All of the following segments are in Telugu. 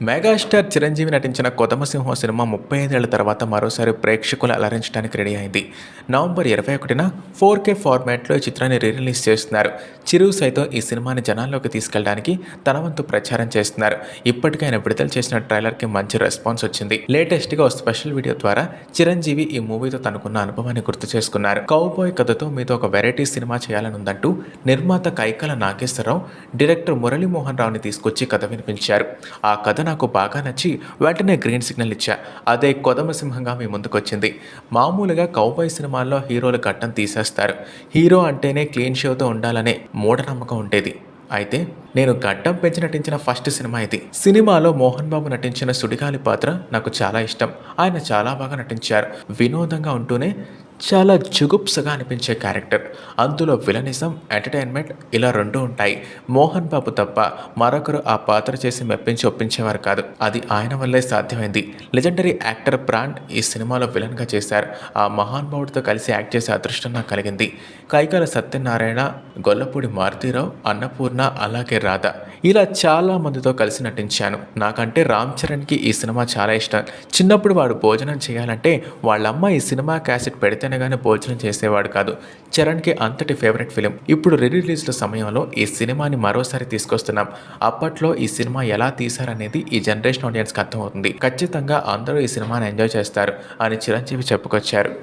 మెగాస్టార్ చిరంజీవి నటించిన కొదమసింహం సినిమా ముప్పై ఐదేళ్ళ తర్వాత మరోసారి ప్రేక్షకులు అలరించడానికి రెడీ అయింది. నవంబర్ ఇరవై ఒకటిన ఫోర్ కే ఫార్మాట్లో ఈ చిత్రాన్ని రీ రిలీజ్ చేస్తున్నారు. చిరు సైతం ఈ సినిమాని జనాల్లోకి తీసుకెళ్ళడానికి తన వంతు ప్రచారం చేస్తున్నారు. ఇప్పటికే ఆయన విడుదల చేసిన ట్రైలర్కి మంచి రెస్పాన్స్ వచ్చింది. లేటెస్ట్గా ఓ స్పెషల్ వీడియో ద్వారా చిరంజీవి ఈ మూవీతో తనకున్న అనుభవాన్ని గుర్తు చేసుకున్నారు. కౌబాయ్ కథతో మీతో ఒక వెరైటీ సినిమా చేయాలని ఉందంటూ నిర్మాత కైకల నాగేశ్వరరావు డైరెక్టర్ మురళీమోహన్ రావుని తీసుకొచ్చి కథ వినిపించారు. ఆ కథ నాకు బాగా నచ్చి వెంటనే గ్రీన్ సిగ్నల్ ఇచ్చా. అదే కొదమసింహంగా మీ ముందుకొచ్చింది. మామూలుగా కౌబాయ్ సినిమాల్లో హీరోలు గట్టం తీసేస్తారు. హీరో అంటేనే క్లీన్ షోతో ఉండాలనే మూఢనమ్మకం ఉండేది. అయితే నేను గడ్డం పెంచి నటించిన ఫస్ట్ సినిమా ఇది. సినిమాలో మోహన్ బాబు నటించిన సుడిగాలి పాత్ర నాకు చాలా ఇష్టం. ఆయన చాలా బాగా నటించారు. వినోదంగా ఉంటూనే చాలా జుగుప్సగా అనిపించే క్యారెక్టర్. అందులో విలనిజం ఎంటర్టైన్మెంట్ ఇలా రెండు ఉంటాయి. మోహన్ బాబు తప్ప మరొకరు ఆ పాత్ర చేసి మెప్పించి ఒప్పించేవారు కాదు. అది ఆయన వల్లే సాధ్యమైంది. లెజెండరీ యాక్టర్ ప్రాణ్ ఈ సినిమాలో విలన్గా చేశారు. ఆ మహానుభావుడితో కలిసి యాక్ట్ చేసే అదృష్టం నాకు కలిగింది. కైకాల సత్యనారాయణ గొల్లపూడి మారుతీరావు అన్నపూర్ణ అలాగే రాధ. ఇలా చాలా మందితో కలిసి నటించాను. నాకంటే రామ్ చరణ్కి ఈ సినిమా చాలా ఇష్టం. చిన్నప్పుడు వాడు భోజనం చేయాలంటే వాళ్ళమ్మ ఈ సినిమా క్యాసెట్ పెడితే కానీ భోజనం చేసేవాడు కాదు. చరణ్కి అంతటి ఫేవరెట్ ఫిలిం. ఇప్పుడు రీ రిలీజ్ల సమయంలో ఈ సినిమాని మరోసారి తీసుకొస్తున్నాం. అప్పట్లో ఈ సినిమా ఎలా తీశారనేది ఈ జనరేషన్ ఆడియన్స్కి అర్థమవుతుంది. ఖచ్చితంగా అందరూ ఈ సినిమాని ఎంజాయ్ చేస్తారు అని చిరంజీవి చెప్పుకొచ్చారు.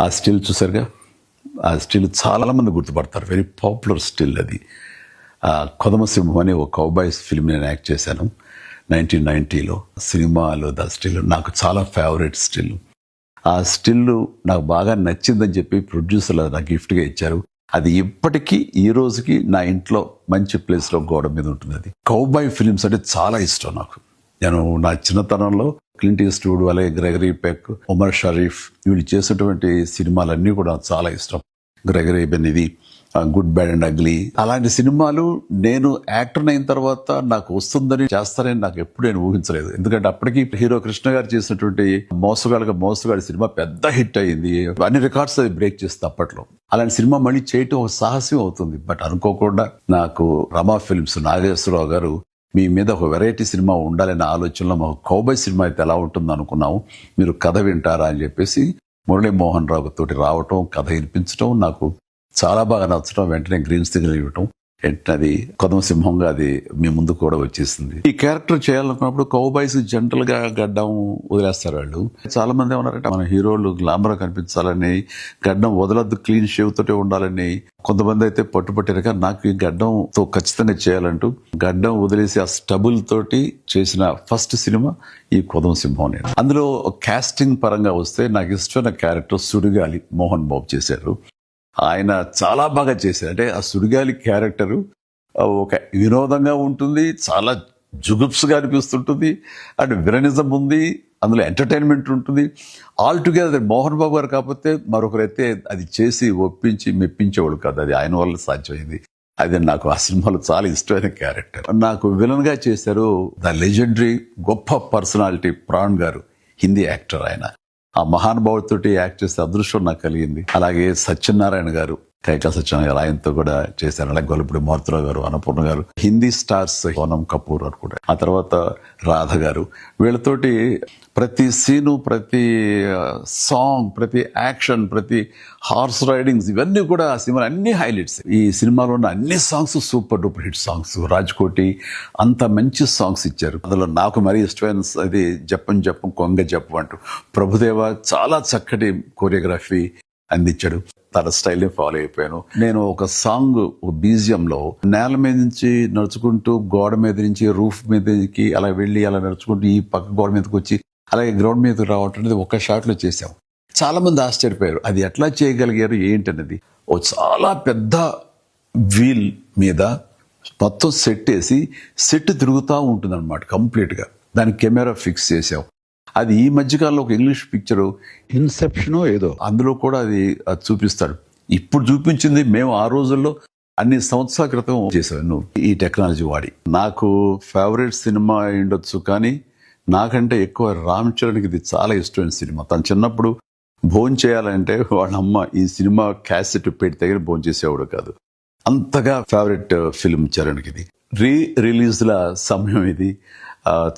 ఆ స్టిల్ చూసారుగా? ఆ స్టిల్ చాలా మంది గుర్తుపడతారు. వెరీ పాపులర్ స్టిల్ అది. కొదమసింహం కొదమ సింహం అనే ఒక కౌబాయ్స్ ఫిల్మ్ నేను యాక్ట్ చేశాను. నైన్టీన్ నైంటీలో సినిమాలో ద స్టిల్ నాకు చాలా ఫేవరెట్ స్టిల్. ఆ స్టిల్ నాకు బాగా నచ్చిందని చెప్పి ప్రొడ్యూసర్లు నాకు గిఫ్ట్గా ఇచ్చారు. అది ఇప్పటికీ ఈ రోజుకి నా ఇంట్లో మంచి ప్లేస్లో గోడ మీద ఉంటుంది అది. కౌబాయ్ ఫిలిమ్స్ అంటే చాలా ఇష్టం నాకు. నేను నా చిన్నతనంలో క్లింట్ ఈస్ట్వుడ్ అలాగే గ్రెగరీ పెక్ ఉమర్ షరీఫ్ వీళ్ళు చేసినటువంటి సినిమాలన్నీ కూడా చాలా ఇష్టం. గ్రెగరీ బెన్ ఇది. Good bad and ugly. అలాంటి సినిమాలు నేను యాక్టర్ అయిన తర్వాత నాకు వస్తుందని చేస్తానని నాకు ఎప్పుడు నేను ఊహించలేదు. ఎందుకంటే అప్పటికి హీరో కృష్ణ గారు చేసినటువంటి మోసగాళ్ళగా మోసగాడి సినిమా పెద్ద హిట్ అయింది. అన్ని రికార్డ్స్ అది బ్రేక్ చేస్తుంది అప్పట్లో. అలాంటి సినిమా మళ్ళీ చేయటం ఒక సాహసం అవుతుంది. బట్ అనుకోకుండా నాకు రమా ఫిల్మ్స్ నాగేశ్వరరావు గారు మీ మీద ఒక వెరైటీ సినిమా ఉండాలనే ఆలోచనలో మాకు కౌబాయ్ సినిమా అయితే ఎలా ఉంటుంది అనుకున్నాము మీరు కథ వింటారా అని చెప్పేసి మురళీమోహన్ రావు తోటి రావటం కథ వినిపించడం నాకు చాలా బాగా నచ్చడం వెంటనే గ్రీన్ సిగ్నల్ ఇవ్వటం. వెంటనే అది కొదమ సింహంగా అది మీ ముందు కూడా వచ్చేసింది. ఈ క్యారెక్టర్ చేయాలనుకున్నప్పుడు కౌబాయ్స్ జనరల్గా గడ్డం వదిలేస్తారు వాళ్ళు. చాలా మంది ఏమన్నారంటే మన హీరోలు గ్లామర్ కనిపించాలని గడ్డం వదలద్దు క్లీన్ షేవ్ తోటే ఉండాలని. కొంతమంది అయితే పట్టుపట్టారు కానీ నాకు ఈ గడ్డంతో ఖచ్చితంగా చేయాలంటూ. గడ్డం వదిలేసి ఆ స్టబుల్ తోటి చేసిన ఫస్ట్ సినిమా ఈ కొదమ సింహం నేను. అందులో కాస్టింగ్ పరంగా వస్తే నాకు ఇష్టమైన క్యారెక్టర్ సుడిగాలి మోహన్ బాబు చేశారు. ఆయన చాలా బాగా చేశారు. అంటే ఆ సుడిగాలి క్యారెక్టరు ఒక వినోదంగా ఉంటుంది చాలా జుగుప్స్గా అనిపిస్తుంటుంది అండ్ విరనిజం ఉంది అందులో ఎంటర్టైన్మెంట్ ఉంటుంది. ఆల్ టుగెదర్ మోహన్ బాబు గారు కాకపోతే మరొకరైతే అది చేసి ఒప్పించి మెప్పించేవాడు కాదు. అది ఆయన వల్ల సాధ్యమైంది. అది నాకు ఆ సినిమాలో చాలా ఇష్టమైన క్యారెక్టర్. నాకు విలన్గా చేశారు ద లెజెండరీ గొప్ప పర్సనాలిటీ ప్రాణ్ గారు హిందీ యాక్టర్ ఆయన. ఆ మహానుభావుడితోటి యాక్ట్ చేసే అదృష్టం నాకు కలిగింది. అలాగే సత్యనారాయణ గారు కైకా సత్యనారాయణ గారు ఆయనతో కూడా చేశారు. అలాగే గొల్లపూడి మారుతురావు గారు అన్నపూర్ణ గారు హిందీ స్టార్స్ సోనం కపూర్ గారు కూడా ఆ తర్వాత రాధ గారు. వీళ్ళతోటి ప్రతి సీను ప్రతి సాంగ్ ప్రతి యాక్షన్ ప్రతి హార్స్ రైడింగ్స్ ఇవన్నీ కూడా ఆ సినిమా అన్ని హైలైట్స్. ఈ సినిమాలో ఉన్న అన్ని songs super duper hit songs. Rajkoti అంత మంచి సాంగ్స్ ఇచ్చారు. అందులో నాకు మరీ ఇష్టమైన అది జప్పం జప్పం కొంగ జప్పం అంటూ. ప్రభుదేవ చాలా చక్కటి కోరియోగ్రఫీ. అందించాడు. తన స్టైల్ని ఫాలో అయిపోయాను. నేను ఒక సాంగ్ ఒక బీజియం లో నేల మీద నుంచి నడుచుకుంటూ గోడ మీద నుంచి రూఫ్ మీదకి అలా వెళ్ళి అలా నడుచుకుంటూ ఈ పక్క గోడ మీదకి వచ్చి అలాగే గ్రౌండ్ మీదకి రావటం అనేది ఒక షాట్లో చేసాం చాలా మంది ఆశ్చర్యపోయారు. అది ఎట్లా చేయగలిగారు? ఏంటనేది? ఓ చాలా పెద్ద వీల్ మీద మొత్తం సెట్ వేసి సెట్ తిరుగుతూ ఉంటుంది అనమాట కంప్లీట్గా. దానికి కెమెరా ఫిక్స్ చేసాం అది ఈ మధ్యకాలంలో ఒక ఇంగ్లీష్ పిక్చర్ ఇన్సెప్షన్ ఏదో. అందులో కూడా అది చూపిస్తాడు. ఇప్పుడు చూపించింది మేము ఆ రోజుల్లో అన్ని సంవత్సరాల క్రితం చేసాను ఈ టెక్నాలజీ వాడి. నాకు ఫేవరెట్ సినిమా ఉండొచ్చు కానీ నాకంటే ఎక్కువ రామ్ చరణ్కి ఇది చాలా ఇష్టమైన సినిమా తను చిన్నప్పుడు భోజనం చేయాలంటే వాళ్ళ అమ్మ ఈ సినిమా క్యాసెట్ పెట్టి దగ్గర భోజనం చేసేవాడు కాదు. అంతగా ఫేవరెట్ ఫిల్మ్ చరణ్కి ఇది. రీ రిలీజ్ల సమయం ఇది.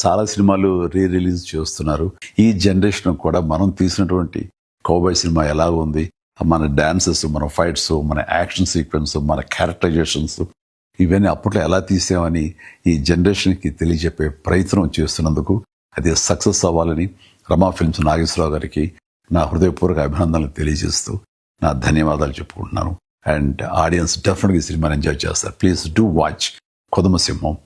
చాలా సినిమాలు రీ రిలీజ్ చేస్తున్నారు. ఈ జనరేషన్ కూడా మనం తీసినటువంటి కౌబాయ్ సినిమా ఎలా ఉంది. మన డ్యాన్సెస్ మన ఫైట్స్ మన యాక్షన్ సీక్వెన్స్ మన క్యారెక్టరైజేషన్స్ ఇవన్నీ అప్పట్లో ఎలా తీసామని ఈ జనరేషన్కి తెలియజెప్పే ప్రయత్నం చేస్తున్నందుకు అది సక్సెస్ అవ్వాలని రమా ఫిల్మ్స్ నాగేశ్వరరావు గారికి నా హృదయపూర్వక అభినందనలు తెలియజేస్తూ నా ధన్యవాదాలు చెప్పుకుంటున్నాను. అండ్ ఆడియన్స్ డెఫినెట్గా ఈ సినిమాని ఎంజాయ్ చేస్తారు. Please do watch కొదమసింహం